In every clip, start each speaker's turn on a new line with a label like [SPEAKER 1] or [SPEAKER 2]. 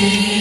[SPEAKER 1] You.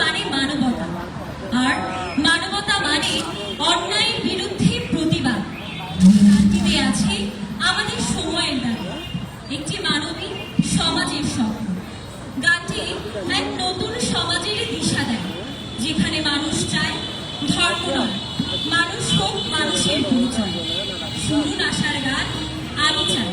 [SPEAKER 1] মানে মানবতা। আর মানবতা মানে অন্যায়ের বিরুদ্ধে প্রতিবাদ। শান্তিতে আছে আমাদের সময়ের দাবি একটি মানবিক সমাজের স্বপ্ন গানটি এক নতুন সমাজের দিশা দেয় যেখানে মানুষ চায় ধর্ম নয়, মানুষ হোক মানুষের পরিচয়। শুনুন আশার গান, আমি চাই।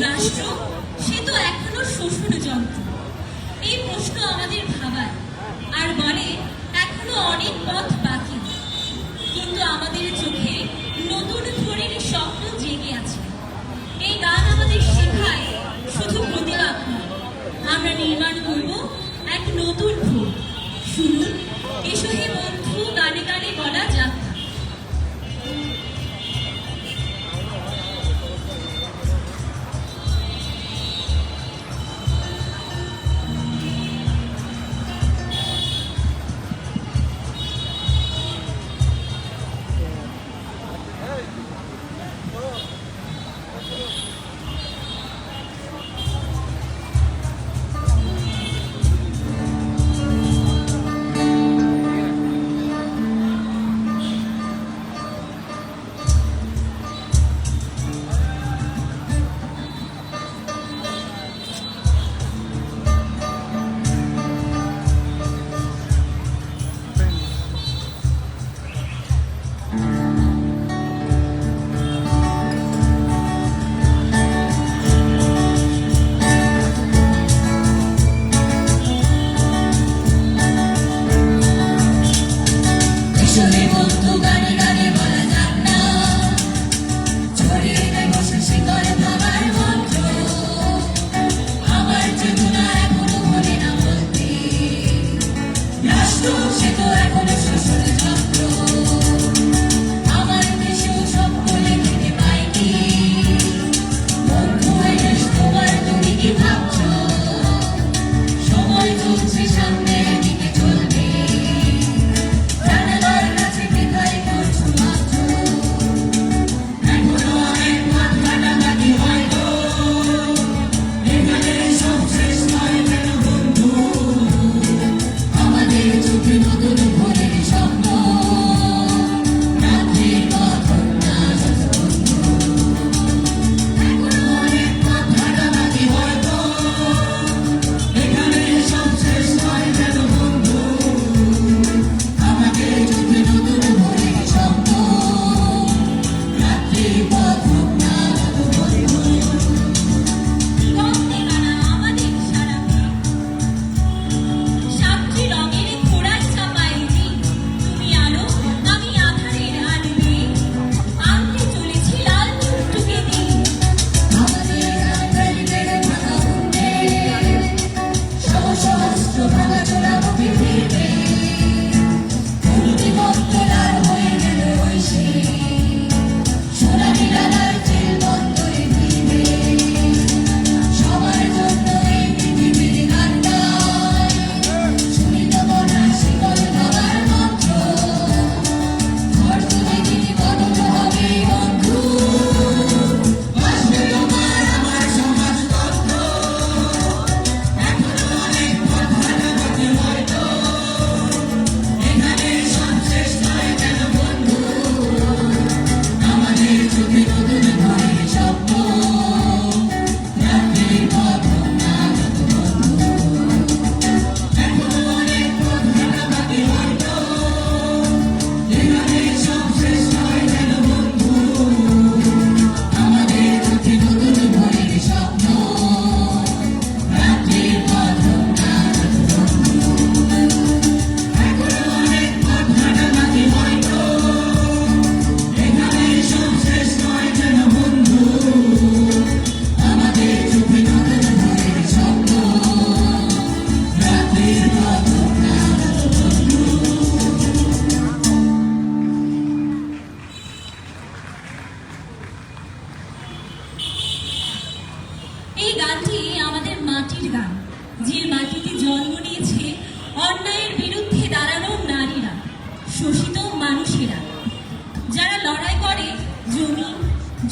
[SPEAKER 1] রাষ্ট্র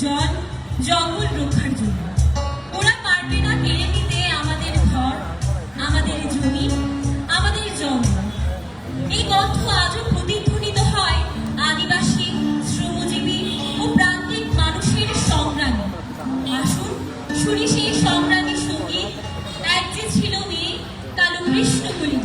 [SPEAKER 1] জল
[SPEAKER 2] জঙ্গল রক্ষার জন্য। ওরা পারবে না কেড়ে নিতে আমাদের ঘর, আমাদের জমি, আমাদের
[SPEAKER 1] জঙ্গল। এই গন্ধ আজও প্রতিধ্বনিত হয় আদিবাসী, শ্রমজীবী ও প্রান্তিক মানুষের সংগ্রামে। আসুন শুনি সেই সংগ্রামী সংগীত। এক যে ছিল মেয়ে, কালো কৃষ্ণ বলে